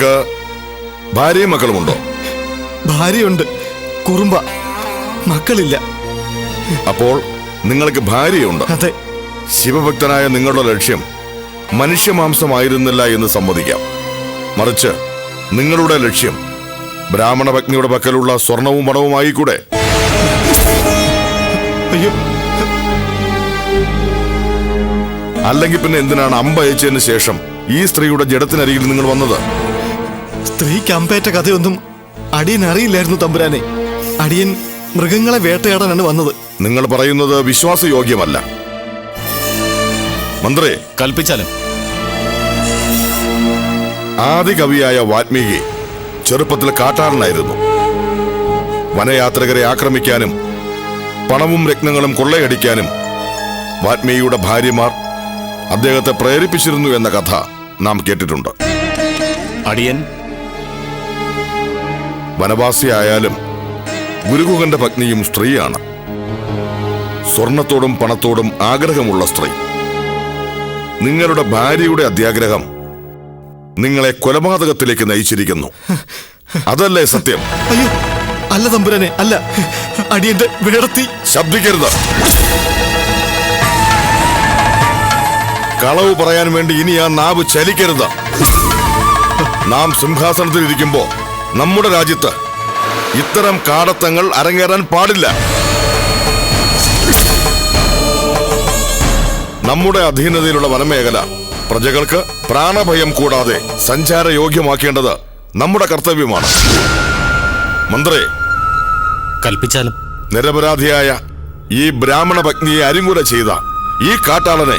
നിങ്ങൾക്ക് ഭാര്യയും മക്കളുമുണ്ടോ? ഭാര്യയുണ്ട്. കുറുമ്പ. മക്കളില്ല. അപ്പോൾ നിങ്ങൾക്ക് ഭാര്യയുണ്ട്. അതെ. ശിവഭക്തനായ നിങ്ങളുടെ ലക്ഷ്യം മനുഷ്യമാംസമായിരുന്നില്ല എന്ന് സമ്മതിക്കാം. മറിച്ച് നിങ്ങളുടെ ലക്ഷ്യം ബ്രാഹ്മണ ഭഗ്നിയുടെ പക്കലുള്ള സ്വർണവും പണവുമായി കൂടെ അല്ലെങ്കിൽ പിന്നെ എന്തിനാണ് അമ്പ അയച്ചതിന് ശേഷം ഈ സ്ത്രീയുടെ ജഡത്തിനരികിൽ നിങ്ങൾ വന്നത്? സ്ത്രീക്ക് അമ്പേറ്റ കഥയൊന്നും അടിയൻ അറിയില്ലായിരുന്നു തമ്പുരാനെ. അടിയൻ മൃഗങ്ങളെ വേട്ടയാടാനാണ് വന്നത്. നിങ്ങൾ പറയുന്നത് വിശ്വാസയോഗ്യമല്ല. മന്ത്രി കൽപ്പിച്ചാലും. ആദി കവിയായ വാത്മീകി ചെറുപ്പത്തിൽ കാട്ടാളനായിരുന്നു. വനയാത്രികരെ ആക്രമിക്കാനും പണവും രത്നങ്ങളും കൊള്ളയടിക്കാനും വാൽമീകിയുടെ ഭാര്യമാർ അദ്ദേഹത്തെ പ്രേരിപ്പിച്ചിരുന്നു എന്ന കഥ നാം കേട്ടിട്ടുണ്ട്. അടിയൻ വനവാസിയായാലും ഗുരുകുകന്റെ പത്നിയും സ്ത്രീയാണ്. സ്വർണത്തോടും പണത്തോടും ആഗ്രഹമുള്ള സ്ത്രീ. നിങ്ങളുടെ ഭാര്യയുടെ അത്യാഗ്രഹം നിങ്ങളെ കൊലപാതകത്തിലേക്ക് നയിച്ചിരിക്കുന്നു. അതല്ലേ സത്യം? അയ്യോ അല്ല തമ്പുരനെ അല്ല. അടിയന്റെ വേടത്തി ശബ്ദിക്കരുത്. കളവ് പറയാൻ വേണ്ടി ഇനി ആ നാവ് ചലിക്കരുത്. നാം സിംഹാസനത്തിൽ ഇരിക്കുമ്പോ നമ്മുടെ രാജ്യത്ത് ഇത്തരം കാടത്തങ്ങൾ അരങ്ങേറാൻ പാടില്ല. നമ്മുടെ അധീനതയിലുള്ള വനമേഖല പ്രജകൾക്ക് പ്രാണഭയം കൂടാതെ സഞ്ചാരയോഗ്യമാക്കേണ്ടത് നമ്മുടെ കർത്തവ്യമാണ്. മന്ത്രി കൽപ്പിച്ചാലും. നിരപരാധിയായ ഈ ബ്രാഹ്മണ പത്നിയെ അരിങ്കുല ചെയ്ത ഈ കാട്ടാളനെ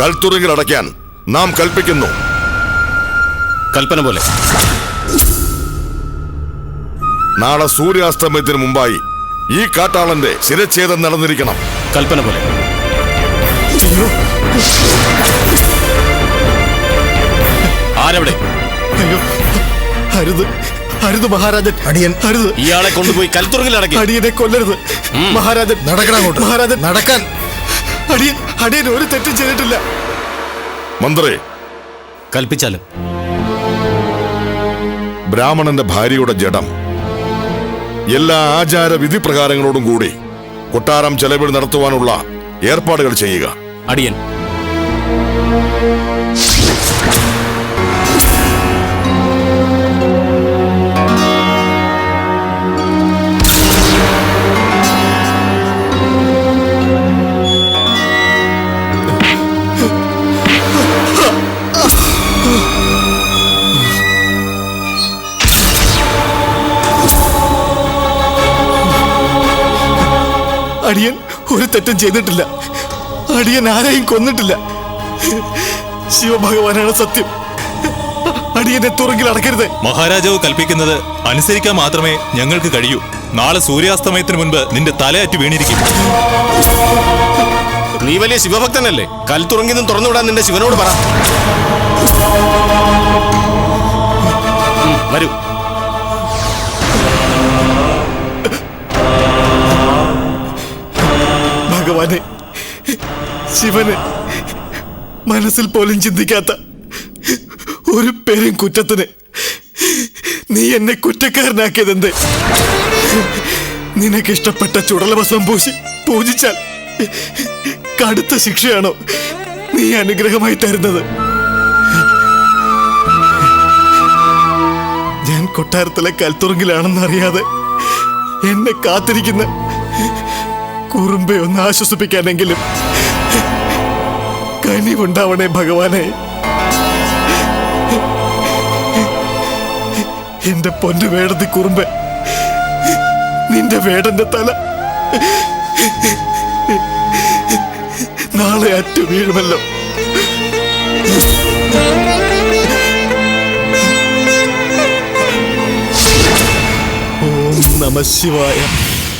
കൽത്തുറങ്ങിലടയ്ക്കാൻ നാം കൽപ്പിക്കുന്നു. കൽപ്പന പോലെ. നാളെ സൂര്യാസ്തമയത്തിന് മുമ്പായി ഈ കാട്ടാളന്റെ ശിരച്ഛേദം നടന്നിരിക്കണം. കൽപ്പന പോലെ. ആരവിടെ? അരുത് അരുത് മഹാരാജൻ. അടിയൻ. അരുത് ഇയാളെ കൊണ്ടുപോയി കൽത്തുറങ്ങിൽ അടക്കി. അടിയനെ കൊല്ലരുത്. മഹാരാജൻ. നടക്കണം അങ്ങോട്ട്. മഹാരാജൻ. നടക്കാൻ. അടിയൻ അടിയൻ ഒരു തെറ്റും ചെയ്തിട്ടില്ല. മന്ത്രി കൽപ്പിച്ചാലും. ബ്രാഹ്മണന്റെ ഭാര്യയുടെ ജഡം. എല്ലാ ആചാര വിധി പ്രകാരങ്ങളോടും കൂടി കൊട്ടാരം ചെലവിൽ നടത്തുവാനുള്ള ഏർപ്പാടുകൾ ചെയ്യുക. അടിയൻ അടിയൻ ഒരു തെറ്റും ചെയ്തിട്ടില്ല. അടിയൻ ആരെയും കൊന്നിട്ടില്ല. ശിവഭഗവാനാണ് സത്യം. അടിയനെ തുറങ്കിൽ അടക്കരുത്. മഹാരാജാവ് കൽപ്പിക്കുന്നത് അനുസരിക്കാൻ മാത്രമേ ഞങ്ങൾക്ക് കഴിയൂ. നാളെ സൂര്യാസ്തമയത്തിന് മുൻപ് നിന്റെ തലയറ്റ് വീണിരിക്കും. നീ വലിയ ശിവഭക്തനല്ലേ? കൽത്തുറങ്ങിന്നും തുറന്നുവിടാൻ നിന്റെ ശിവനോട് പറ. വരൂ. ഭഗവാനെ ശിവന് മനസ്സിൽ പോലും ചിന്തിക്കാത്ത ഒരു പേരും കുറ്റത്തിന് നീ എന്നെ കുറ്റക്കാരനാക്കിയതെന്ത്? നിനക്കിഷ്ടപ്പെട്ട ചുടലഭസ്മം പൂശി പൂജിച്ചാൽ കടുത്ത ശിക്ഷയാണോ നീ അനുഗ്രഹമായി തരുന്നത്? ഞാൻ കൊട്ടാരത്തിലെ കൽത്തുറങ്കിലാണെന്നറിയാതെ എന്നെ കാത്തിരിക്കുന്ന കുറുമ്പെ ഒന്ന് ആശ്വസിപ്പിക്കാനെങ്കിലും കനിവുണ്ടാവണേ ഭഗവാനെ. എന്റെ പൊന്നു വേടത്തി കുറുമ്പെ നിന്റെ വേടന്റെ തല. നാളെ അറ്റു വീഴുമല്ലോ. ഓം നമ ശിവായ.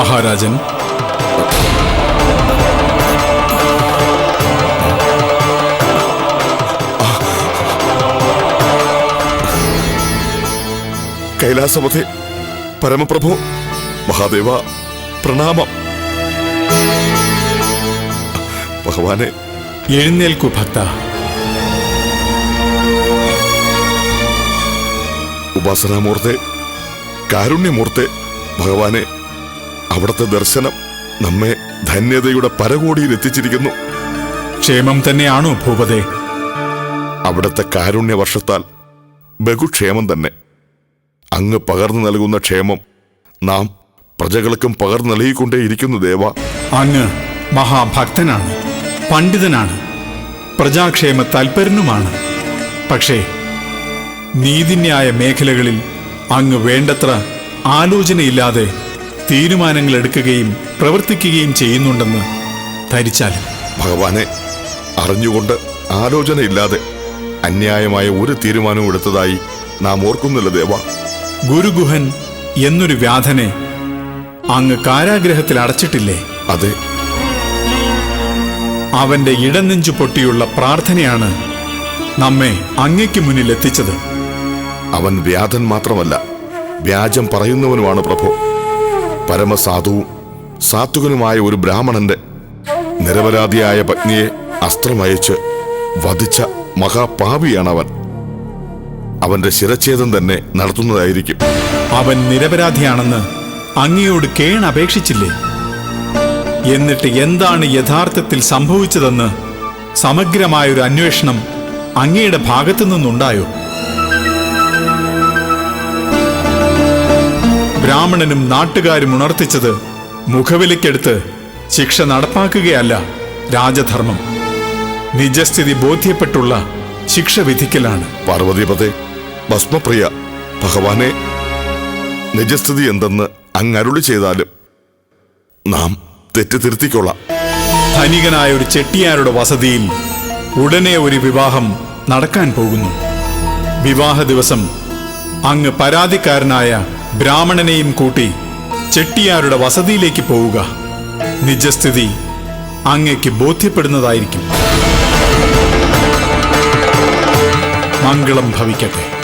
മഹാരാജൻ. കൈലാസപഥേ പരമപ്രഭു മഹാദേവ പ്രണാമം. ഭഗവാനെ. എഴുന്നേൽക്കൂ ഭക്ത. ഉപാസനാമൂർത്തെ കാരുണ്യമൂർത്തെ ഭഗവാനെ. അവിടുത്തെ ദർശനം നമ്മെ ധന്യതയുടെ പരകോടിയിൽ എത്തിച്ചിരിക്കുന്നു ക്ഷേമം തന്നെയാണോ ഭൂപതേ? അവിടുത്തെ കാരുണ്യ വർഷത്താൽ ബഹുക്ഷേമം തന്നെ. അങ്ങ് പകർന്നു നൽകുന്ന ക്ഷേമം നാം പ്രജകൾക്കും പകർന്നു നൽകിക്കൊണ്ടേയിരിക്കുന്നു ദേവ. അങ്ങ് മഹാഭക്തനാണ് പണ്ഡിതനാണ് പ്രജാക്ഷേമ താൽപര്യനുമാണ് പക്ഷേ നീതിന്യായ മേഖലകളിൽ അങ്ങ് വേണ്ടത്ര ആലോചനയില്ലാതെ തീരുമാനങ്ങൾ എടുക്കുകയും പ്രവർത്തിക്കുകയും ചെയ്യുന്നുണ്ടെന്ന് ധരിച്ചാലും. ഭഗവാനെ അറിഞ്ഞുകൊണ്ട് ആലോചനയില്ലാതെ അന്യായമായ ഒരു തീരുമാനവും എടുത്തതായി നാം ഓർക്കുന്നില്ല ദേവ. ഗുരുഗുഹൻ എന്നൊരു വ്യാധനെ അങ്ങ് കാരാഗ്രഹത്തിൽ അടച്ചിട്ടില്ലേ? അതെ. അവന്റെ ഇടനെഞ്ചു പൊട്ടിയുള്ള പ്രാർത്ഥനയാണ് നമ്മെ അങ്ങയ്ക്ക് മുന്നിൽ എത്തിച്ചത്. അവൻ വ്യാധൻ മാത്രമല്ല വ്യാജം പറയുന്നവനുമാണ് പ്രഭു. പരമസാധുവും സാത്വികനുമായ ഒരു ബ്രാഹ്മണന്റെ നിരപരാധിയായ പത്നിയെ അസ്ത്രമയച്ച് വധിച്ച മഹാപാപിയാണ് അവൻ അവന്റെ ശിരച്ഛേദം തന്നെ നടത്തുന്നതായിരിക്കും. അവൻ നിരപരാധിയാണെന്ന് അങ്ങയോട് കേൺ അപേക്ഷിച്ചില്ലേ? എന്നിട്ട് എന്താണ് യഥാർത്ഥത്തിൽ സംഭവിച്ചതെന്ന് സമഗ്രമായൊരു അന്വേഷണം അങ്ങയുടെ ഭാഗത്തു നിന്നുണ്ടായോ ബ്രാഹ്മണനും നാട്ടുകാരും ഉണർത്തിച്ചത് മുഖവിലക്കെടുത്ത് ശിക്ഷ നടപ്പാക്കുകയല്ല രാജധർമ്മം. നിജസ്ഥിതി ബോധ്യപ്പെട്ടുള്ള ശിക്ഷ വിധിക്കലാണ്. പാർവതിപതെ ഭസ്മപ്രിയ ഭഗവാനെ നിജസ്ഥിതി എന്തെന്ന് അങ്ങരുളി ചെയ്താലും നാം തെറ്റ് തിരുത്തിക്കൊള്ളാം ധനികനായ ഒരു ചെട്ടിയാരുടെ വസതിയിൽ ഉടനെ ഒരു വിവാഹം നടക്കാൻ പോകുന്നു. വിവാഹ ദിവസം അങ്ങ് പരാതിക്കാരനായ ബ്രാഹ്മണനെയും കൂട്ടി ചെട്ടിയാരുടെ വസതിയിലേക്ക് പോവുക. നിജസ്ഥിതി അങ്ങയ്ക്ക് ബോധ്യപ്പെടുന്നതായിരിക്കും. മംഗളം ഭവിക്കട്ടെ.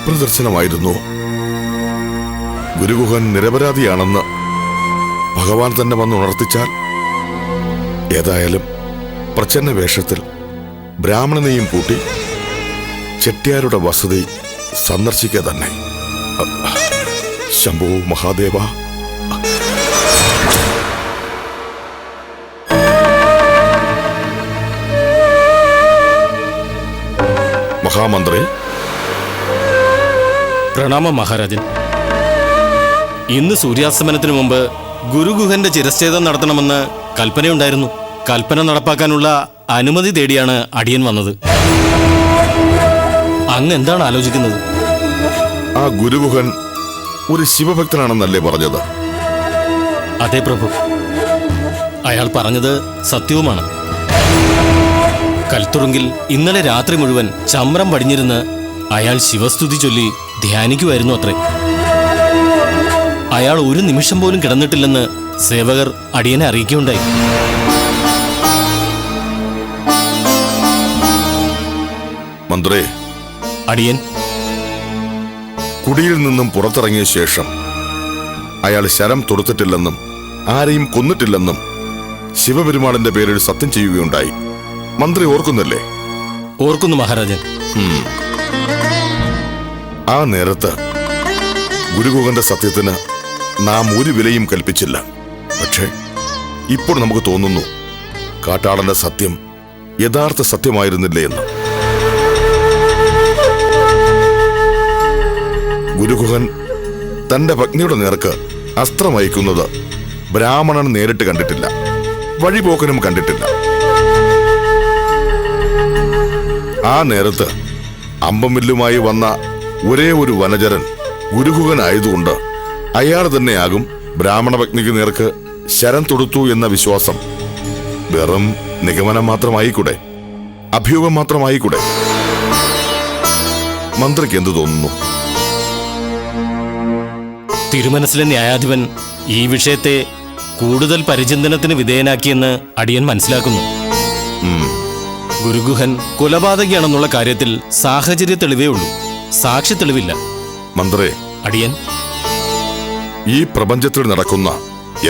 സ്വപ്നദർശനമായിരുന്നു ഗുരുഗുഹൻ നിരപരാധിയാണെന്ന് ഭഗവാൻ തന്നെ വന്ന് ഉണർത്തിച്ചാൽ ഏതായാലും പ്രച്ഛന്ന വേഷത്തിൽ ബ്രാഹ്മണനെയും കൂട്ടി ചെട്ടിയാരുടെ വസതി സന്ദർശിക്കുക തന്നെ. ശംഭു മഹാദേവ. മഹാമന്ത്രി പ്രണാമം മഹാരാജൻ. ഇന്ന് സൂര്യാസ്തമനത്തിന് മുമ്പ് ഗുരുഗുഹന്റെ ചിരശ്ചേദം നടത്തണമെന്ന് കൽപ്പനയുണ്ടായിരുന്നു. കൽപ്പന നടപ്പാക്കാനുള്ള അനുമതി തേടിയാണ് അടിയൻ വന്നത്. അങ്ങ് എന്താണ് ആലോചിക്കുന്നത്? ആ ഗുരുഗുഹൻ ഒരു ശിവഭക്തനാണെന്നല്ലേ പറഞ്ഞത്? അതെ പ്രഭു. അയാൾ പറഞ്ഞത് സത്യവുമാണ്. കൽത്തുറുങ്കിൽ ഇന്നലെ രാത്രി മുഴുവൻ ചമ്രം പടിഞ്ഞിരുന്ന് അയാൾ ശിവസ്തുതി ചൊല്ലി ധ്യാനിക്കുമായിരുന്നു അത്രേ. അയാൾ ഒരു നിമിഷം പോലും കിടന്നിട്ടില്ലെന്ന് സേവകർ അടിയനെ അറിയിക്കുകയുണ്ടായി. മന്ത്രേ. അടിയൻ. കുടിയിൽ നിന്നും പുറത്തിറങ്ങിയ ശേഷം അയാൾ ശരം തൊടുത്തിട്ടില്ലെന്നും ആരെയും കൊന്നിട്ടില്ലെന്നും ശിവപെരുമാളിന്റെ പേരിൽ സത്യം ചെയ്യുകയുണ്ടായി. മന്ത്രി ഓർക്കുന്നല്ലേ? ഓർക്കുന്നു മഹാരാജൻ. ആ നേരത്ത് ഗുരുഗോകന്റെ സത്യത്തിന് നാം ഒരു വിലയും കൽപ്പിച്ചില്ല. പക്ഷേ ഇപ്പോൾ നമുക്ക് തോന്നുന്നു കാട്ടാളന്റെ സത്യം യഥാർത്ഥ സത്യമായിരുന്നില്ല എന്ന്. ഗുരുഗുഹൻ തന്റെ പത്നിയുടെ നേർക്ക് അസ്ത്രമയക്കുന്നത് ബ്രാഹ്മണൻ നേരിട്ട് കണ്ടിട്ടില്ല വഴിപോക്കനും കണ്ടിട്ടില്ല. ആ നേരത്ത് അമ്പമില്ലുമായി വന്ന ഒരേ ഒരു വനചരൻ ഗുരുഹുകനായതുകൊണ്ട് അയാൾ തന്നെയാകും ബ്രാഹ്മണ പത്നിക്ക് നേർക്ക് ശരം തൊടുത്തു എന്ന വിശ്വാസം. വെറും നിഗമനം മാത്രമായിക്കൂടെ? അഭ്യൂഹം മാത്രമായിക്കൂടെ? മന്ത്രിക്ക് എന്തു തോന്നുന്നു? തിരുമനസിലെ ന്യായാധിപൻ ഈ വിഷയത്തെ കൂടുതൽ പരിചിന്തനത്തിന് വിധേയനാക്കിയെന്ന് അടിയൻ മനസ്സിലാക്കുന്നു. ഗുരുഗുഹൻ കൊലപാതകയാണെന്നുള്ള കാര്യത്തിൽ സാഹചര്യ തെളിവേ ഉള്ളൂ. സാക്ഷി തെളിവില്ല മന്ത്രി അടിയൻ. ഈ പ്രപഞ്ചത്തിൽ നടക്കുന്ന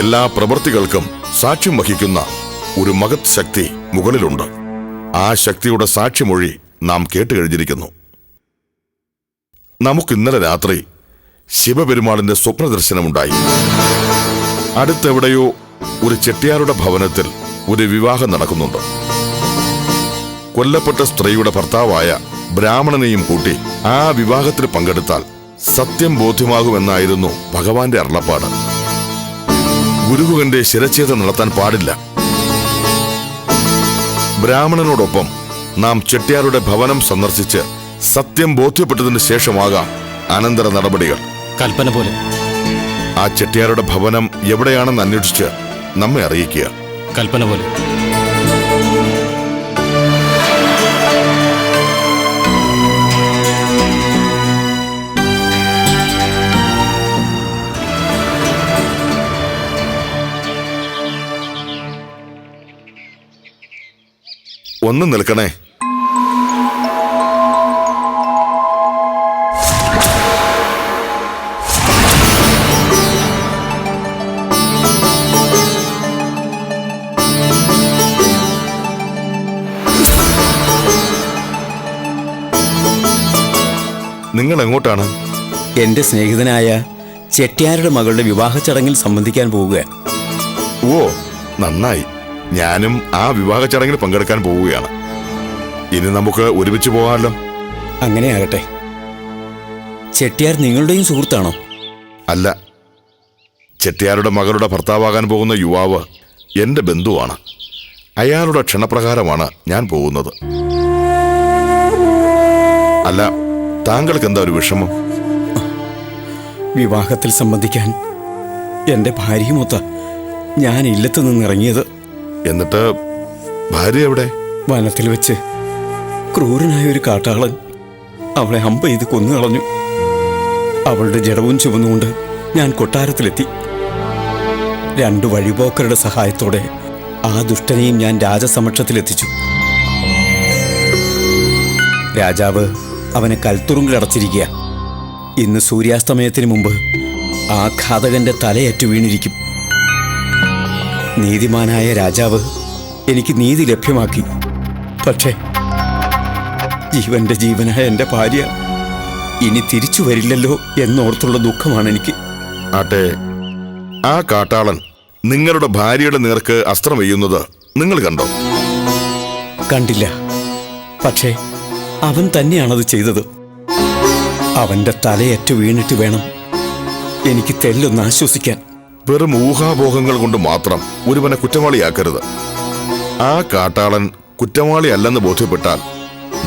എല്ലാ പ്രവൃത്തികൾക്കും സാക്ഷ്യം വഹിക്കുന്ന ഒരു മഹത് ശക്തി മുകളിലുണ്ട്. ആ ശക്തിയുടെ സാക്ഷിമൊഴി നാം കേട്ട് കഴിഞ്ഞിരിക്കുന്നു നമുക്ക് ഇന്നലെ രാത്രി ശിവപെരുമാളിന്റെ സ്വപ്ന ദർശനമുണ്ടായി അടുത്തെവിടെയോ ഒരു ചെട്ടിയാരുടെ ഭവനത്തിൽ ഒരു വിവാഹം നടക്കുന്നുണ്ട്. കൊല്ലപ്പെട്ട സ്ത്രീയുടെ ഭർത്താവായ ബ്രാഹ്മണനെയും കൂട്ടി ആ വിവാഹത്തിൽ പങ്കെടുത്താൽ സത്യം ബോധ്യമാകുമെന്നായിരുന്നു ഭഗവാന്റെ അരുളപ്പാട്. ഗുരുവുകന്റെ ശിരച്ഛേദം നടത്താൻ പാടില്ല. ബ്രാഹ്മണനോടൊപ്പം നാം ചെട്ടിയാരുടെ ഭവനം സന്ദർശിച്ച് സത്യം ബോധ്യപ്പെട്ടതിന് ശേഷമാകാം അനന്തര നടപടികൾ. കൽപ്പന പോലെ. ആ ചെട്ടിയാരുടെ ഭവനം എവിടെയാണെന്ന് അന്വേഷിച്ച് നമ്മെ അറിയിക്കുക. കൽപ്പന പോലെ. ഒന്ന് നിൽക്കണേ. നിങ്ങൾ എങ്ങോട്ടാണ് എന്റെ സ്നേഹിതനായ ചെട്ടിയാരുടെ മകളുടെ വിവാഹ ചടങ്ങിൽ സംബന്ധിക്കാൻ പോവുക ഓ നന്നായി. ഞാനും ആ വിവാഹ ചടങ്ങിൽ പങ്കെടുക്കാൻ പോവുകയാണ്. ഇനി നമുക്ക് ഒരുമിച്ച് പോകാമല്ലോ. അങ്ങനെയാകട്ടെ ചെട്ടിയാർ നിങ്ങളുടെയും സുഹൃത്താണോ? അല്ല. ചെട്ടിയാരുടെ മകളുടെ ഭർത്താവാകാൻ പോകുന്ന യുവാവ് എന്റെ ബന്ധുവാണ്. അയാളുടെ ക്ഷണപ്രകാരമാണ് ഞാൻ പോകുന്നത്. അല്ല താങ്കൾക്ക് എന്താ ഒരു വിഷമം? വിവാഹത്തിൽ സംബന്ധിക്കാൻ എന്റെ ഭാര്യയുമൊത്ത ഞാൻ ഇല്ലത്ത് നിന്നിറങ്ങിയത് എന്നിട്ട് ഭാര്യ എവിടെ? വനത്തിൽ വെച്ച് ക്രൂരനായ ഒരു കാട്ടാളൻ അവളെ അമ്പ ചെയ്ത് കൊന്നു കളഞ്ഞു. അവളുടെ ജഡവും ചുമന്നുകൊണ്ട് ഞാൻ കൊട്ടാരത്തിലെത്തി. രണ്ടു വഴിപോക്കരുടെ സഹായത്തോടെ ആ ദുഷ്ടനെയും ഞാൻ രാജസമക്ഷത്തിലെത്തിച്ചു. രാജാവ് അവനെ കൽത്തുറുങ്കിലടച്ചിരിക്കുക. ഇന്ന് സൂര്യാസ്തമയത്തിന് മുമ്പ് ആ ഘാതകന്റെ തലയറ്റു വീണിരിക്കും. നീതിമാനായ രാജാവ് എനിക്ക് നീതി ലഭ്യമാക്കി. പക്ഷേ ജീവന്റെ ജീവനായ എന്റെ ഭാര്യ ഇനി തിരിച്ചു വരില്ലല്ലോ എന്നോർത്തുള്ള ദുഃഖമാണ് എനിക്ക്. ആട്ടെ ആ കാട്ടാളൻ നിങ്ങളുടെ ഭാര്യയുടെ നേർക്ക് അസ്ത്രം വെയ്യുന്നത് നിങ്ങൾ കണ്ടോ? കണ്ടില്ല. പക്ഷേ അവൻ തന്നെയാണത് ചെയ്തത്. അവന്റെ തലയറ്റു വീണിട്ട് വേണം എനിക്ക് തെല്ലൊന്ന് ആശ്വസിക്കാൻ. വെറും ഊഹാപോഹങ്ങൾ കൊണ്ട് മാത്രം ഒരുവനെ കുറ്റവാളിയാക്കരുത്. ആ കാട്ടാളൻ കുറ്റവാളി അല്ലെന്ന് ബോധ്യപ്പെട്ടാൽ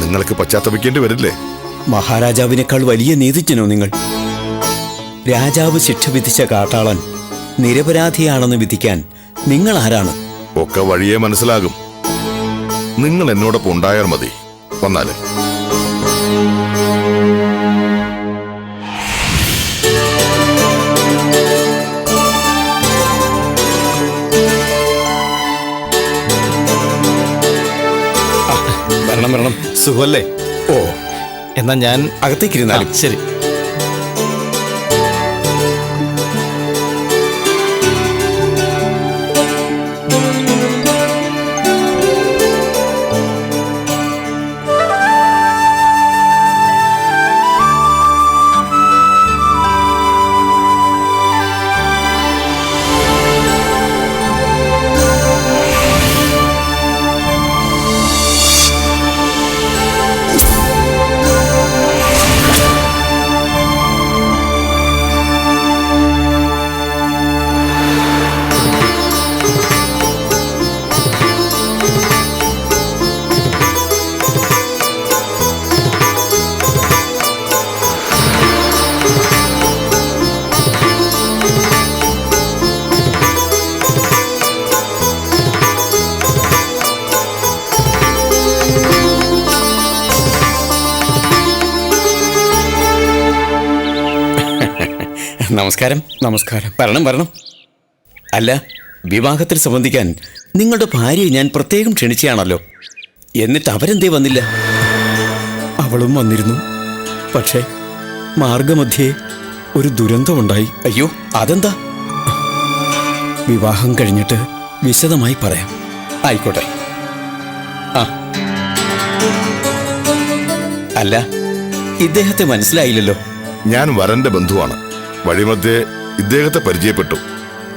നിങ്ങൾക്ക് പശ്ചാത്തപിക്കേണ്ടി വരില്ലേ? മഹാരാജാവിനേക്കാൾ വലിയ നീതിജ്ഞനോ നിങ്ങൾ? രാജാവ് ശിക്ഷ വിധിച്ച കാട്ടാളൻ നിരപരാധിയാണെന്ന് വിധിക്കാൻ നിങ്ങൾ ആരാണ്? ഒക്കെ വഴിയെ മനസ്സിലാകും. നിങ്ങൾ എന്നോടൊപ്പം ഉണ്ടായാൽ മതി. വന്നാൽ. വരണം വരണം. സുഖല്ലേ ഓ. എന്നാ ഞാൻ അകത്തേക്കിരുന്നാലും. ശരി. നമസ്കാരം. നമസ്കാരം. വരണം വരണം. അല്ല വിവാഹത്തിൽ സംബന്ധിക്കാൻ നിങ്ങളുടെ ഭാര്യയെ ഞാൻ പ്രത്യേകം ക്ഷണിച്ചാണല്ലോ എന്നിട്ട് അവരെന്തേ വന്നില്ല? അവളും വന്നിരുന്നു. പക്ഷേ മാർഗമധ്യേ ഒരു ദുരന്തമുണ്ടായി. അയ്യോ അതെന്താ? വിവാഹം കഴിഞ്ഞിട്ട് വിശദമായി പറയാം. ആയിക്കോട്ടെ. ആ. അല്ല ഇദ്ദേഹത്തെ മനസ്സിലായില്ലല്ലോ. ഞാൻ വരന്റെ ബന്ധുവാണ്. വഴിമധ്യേ ഇദ്ദേഹത്തെ പരിചയപ്പെട്ടു.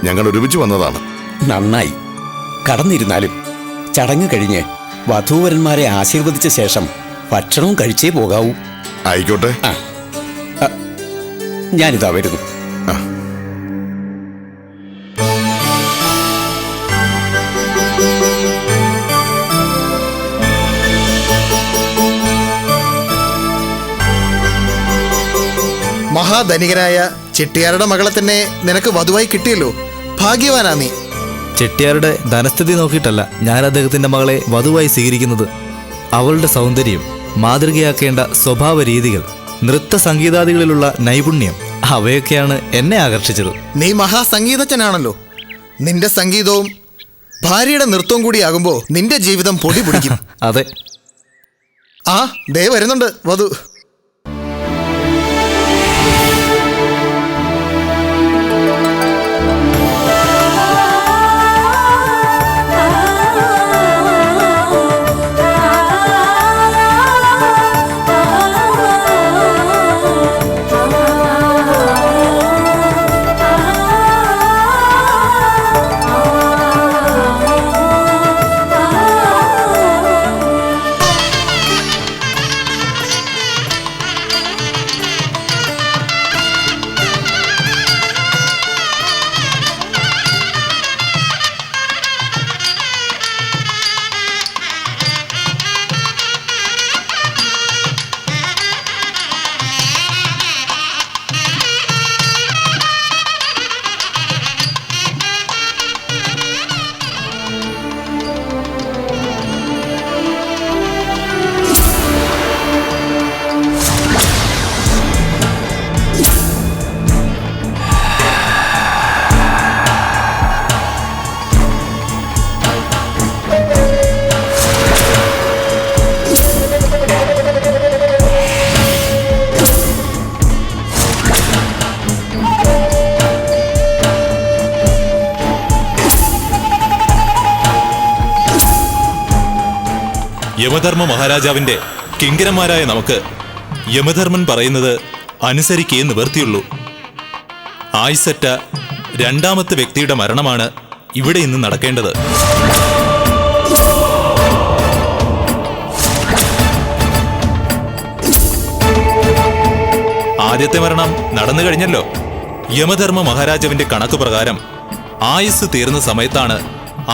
ഞങ്ങൾ ഒരുമിച്ച് വന്നതാണ്. നന്നായി. കടന്നിരുന്നാലും ചടങ്ങ് കഴിഞ്ഞ് വധൂവരന്മാരെ ആശീർവദിച്ച ശേഷം ഭക്ഷണവും കഴിച്ചേ പോകാവൂ. ആയിക്കോട്ടെ. ആ. ആ, ഞാനിതാ വരുന്നു. മഹാധനികനായ ചെട്ടിയാരുടെ മകളെ തന്നെ നിനക്ക് വധുവായി കിട്ടിയല്ലോ. ഭാഗ്യവാനാ നീ. ചെട്ടിയാരുടെ ധനസ്ഥിതി നോക്കിയിട്ടല്ല ഞാൻ അദ്ദേഹത്തിന്റെ മകളെ വധുവായി സ്വീകരിക്കുന്നത്. അവളുടെ സൗന്ദര്യം മാതൃകയാക്കേണ്ട സ്വഭാവ രീതികൾ നൃത്ത സംഗീതാദികളിലുള്ള നൈപുണ്യം അവയൊക്കെയാണ് എന്നെ ആകർഷിച്ചത്. നീ മഹാസംഗീതജ്ഞനാണല്ലോ. നിന്റെ സംഗീതവും ഭാര്യയുടെ നൃത്തവും കൂടിയാകുമ്പോ നിന്റെ ജീവിതം പൊടി പിടിക്കും. അതെ. ആ ദേ വരുന്നുണ്ട് വധു. യമധർമ്മ മഹാരാജാവിന്റെ കിങ്കരന്മാരായ നമുക്ക് യമധർമ്മൻ പറയുന്നത് അനുസരിക്കേ നിവർത്തിയുള്ളൂ. ആയിസറ്റ രണ്ടാമത്തെ വ്യക്തിയുടെ മരണമാണ് ഇവിടെ ഇന്ന് നടക്കേണ്ടത്. ആദ്യത്തെ മരണം നടന്നു കഴിഞ്ഞല്ലോ. യമധർമ്മ മഹാരാജാവിന്റെ കണക്ക് പ്രകാരം ആയുസ് തീർന്ന സമയത്താണ്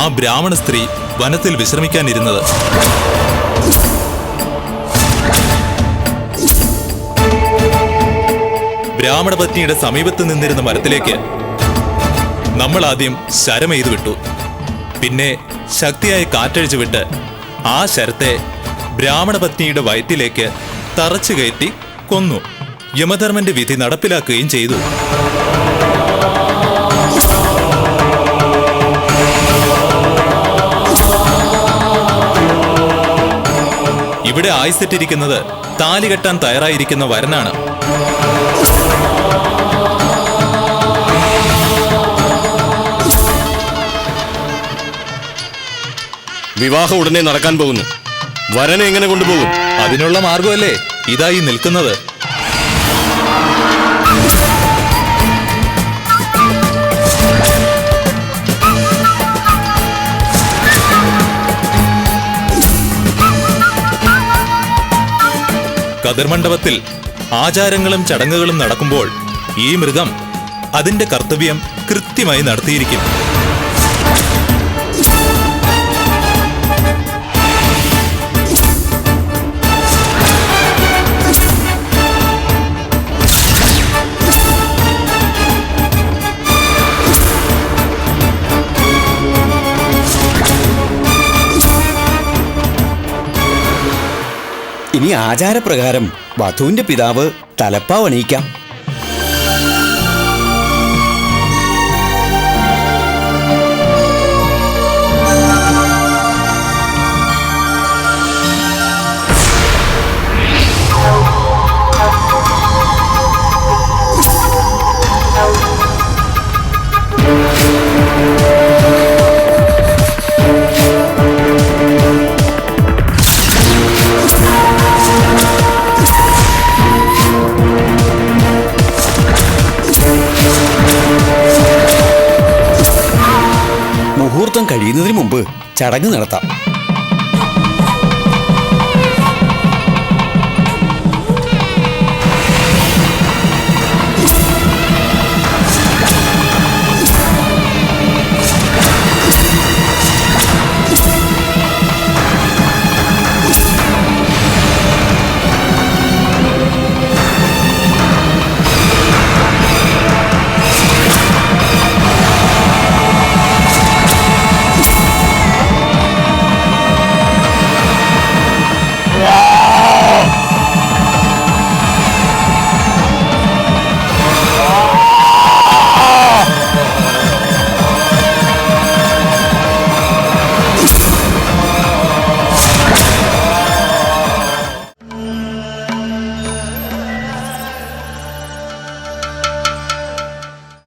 ആ ബ്രാഹ്മണ സ്ത്രീ വനത്തിൽ വിശ്രമിക്കാനിരുന്നത്. ബ്രാഹ്മണ പത്നിയുടെ സമീപത്ത് നിന്നിരുന്ന മരത്തിലേക്ക് നമ്മൾ ആദ്യം ശരം എയ്തു വിട്ടു പിന്നെ ശക്തിയായി കാറ്റഴിച്ചു വിട്ട് ആ ശരത്തെ ബ്രാഹ്മണപത്നിയുടെ വയറ്റിലേക്ക് തറച്ചു കയറ്റി കൊന്നു. യമധർമ്മന്റെ വിധി നടപ്പിലാക്കുകയും ചെയ്തു. ഇവിടെ ആയിസെറ്റിരിക്കുന്നത് താലി കെട്ടാൻ തയ്യാറായിരിക്കുന്ന വരനാണ്. വിവാഹം ഉടനെ നടക്കാൻ പോകുന്നു. വരനെ എങ്ങനെ കൊണ്ടുപോകും? അതിനുള്ള മാർഗമല്ലേ? ഇതായി നിൽക്കുന്നത്. കതിർമണ്ഡപത്തിൽ ആചാരങ്ങളും ചടങ്ങുകളും നടക്കുമ്പോൾ ഈ മൃഗം അതിന്റെ കർത്തവ്യം കൃത്യമായി നടത്തിയിരിക്കും ഇനി ആചാരപ്രകാരം വധുവിന്റെ പിതാവ് തലപ്പാവ് കഴിയുന്നതിന് മുമ്പ് ചടങ്ങ് നടത്താം.